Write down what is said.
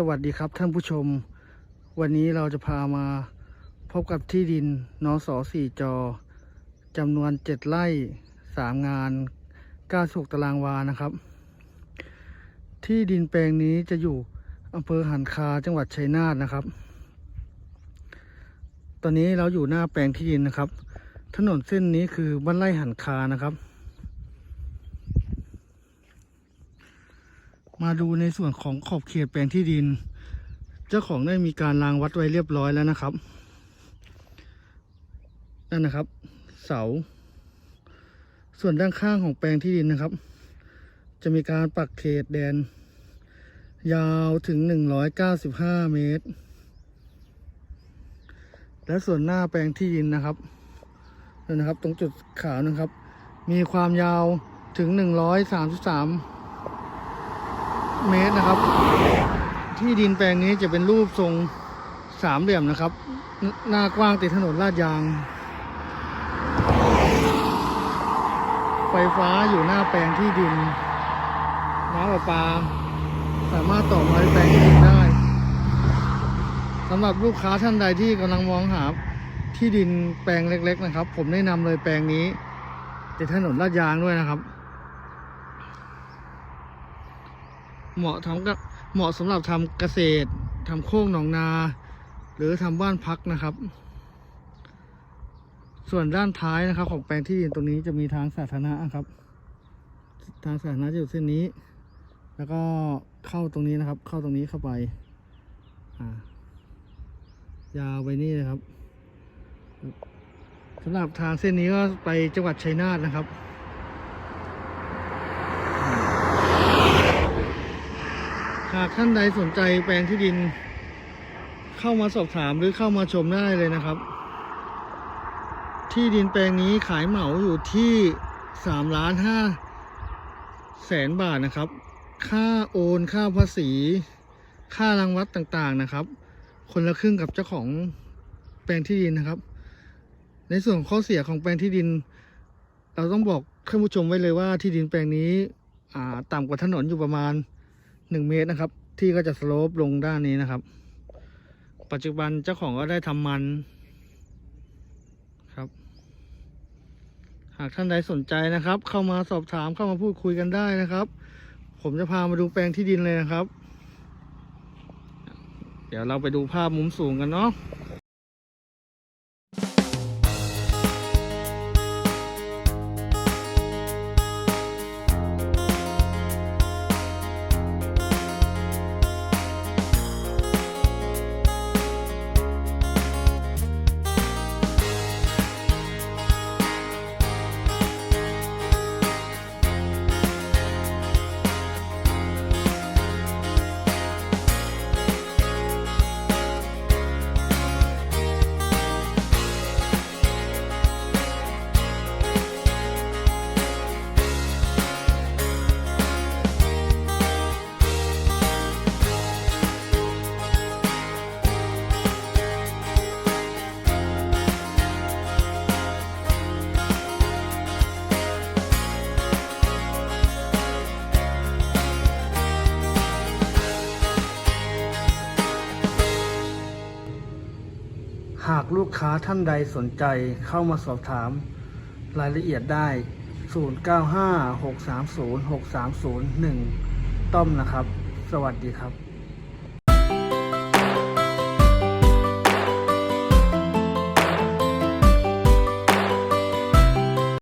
สวัสดีครับท่านผู้ชม วันนี้เราจะพามาพบกับที่ดินนสสี่จอจำนวนเจ็ดไร่สามงาน96ตารางวานะครับ ที่ดินแปลงนี้จะอยู่อำเภอหันคาจังหวัดชัยนาทนะครับ ตอนนี้เราอยู่หน้าแปลงที่ดินนะครับ ถนนเส้นนี้คือบ้านไร่หันคานะครับ มาดูในส่วนของขอบเขตแปลงที่ดิน เจ้าของได้มีการรางวัดไว้เรียบร้อยแล้วนะครับ นั่นนะครับ เสา ส่วนด้านข้างของแปลงที่ดินนะครับ จะมีการปักเขตแดน ยาวถึง 195 เมตร และส่วนหน้าแปลงที่ดินนะครับนั่นนะครับ ตรงจุดขาวนะครับ มีความยาวถึง 133 เมตรนะครับ ที่ดินแปลงนี้จะเป็นรูปทรงสามเหลี่ยมนะครับ หน้ากว้างติดถนนลาดยาง ไฟฟ้าอยู่หน้าแปลงที่ดิน น้ำประปา สามารถต่อมาแปลงที่ดินได้สำหรับลูกค้าท่านใดที่กำลังมองหาที่ดินแปลงเล็ก ๆ นะครับ ผมแนะนำเลยแปลงนี้ติดถนนลาดยางด้วยนะครับ เหมาะทำกับเหมาะสำหรับทำเกษตรทำโค้งหนองนา หรือทำบ้านพักนะครับ ส่วนด้านท้ายนะครับ ของแปลงที่ดินตรงนี้จะมีทางสาธารณะครับ ทางสาธารณะจะอยู่เส้นนี้ แล้วก็เข้าตรงนี้นะครับ เข้าตรงนี้เข้าไปยาวไปนี่นะครับสำหรับทางเส้นนี้ก็ไปจังหวัดชัยนาทนะครับ หากท่านใดสนใจแปลงที่ดิน เข้ามาสอบถามหรือเข้ามาชมได้เลยนะครับ ที่ดินแปลงนี้ขายเหมาอยู่ที่สามล้านห้าแสนบาทนะครับ ค่าโอนค่าภาษี ค่ารังวัดต่างๆนะครับ คนละครึ่งกับเจ้าของแปลงที่ดินนะครับ ในส่วนของข้อเสียของแปลงที่ดิน เราต้องบอกท่านผู้ชมไว้เลยว่าที่ดินแปลงนี้ต่ำกว่าถนนอยู่ประมาณ หนึ่งเมตรนะครับ ที่ก็จะสโลปลงด้านนี้นะครับ ปัจจุบันเจ้าของก็ได้ทำมันครับ หากท่านใดสนใจนะครับ เข้ามาสอบถามเข้ามาพูดคุยกันได้นะครับ ผมจะพามาดูแปลงที่ดินเลยนะครับ เดี๋ยวเราไปดูภาพมุมสูงกันเนาะ หากลูกค้าท่านใดสนใจเข้ามาสอบถาม รายละเอียดได้ 0956306301 ต้อมนะครับ สวัสดีครับ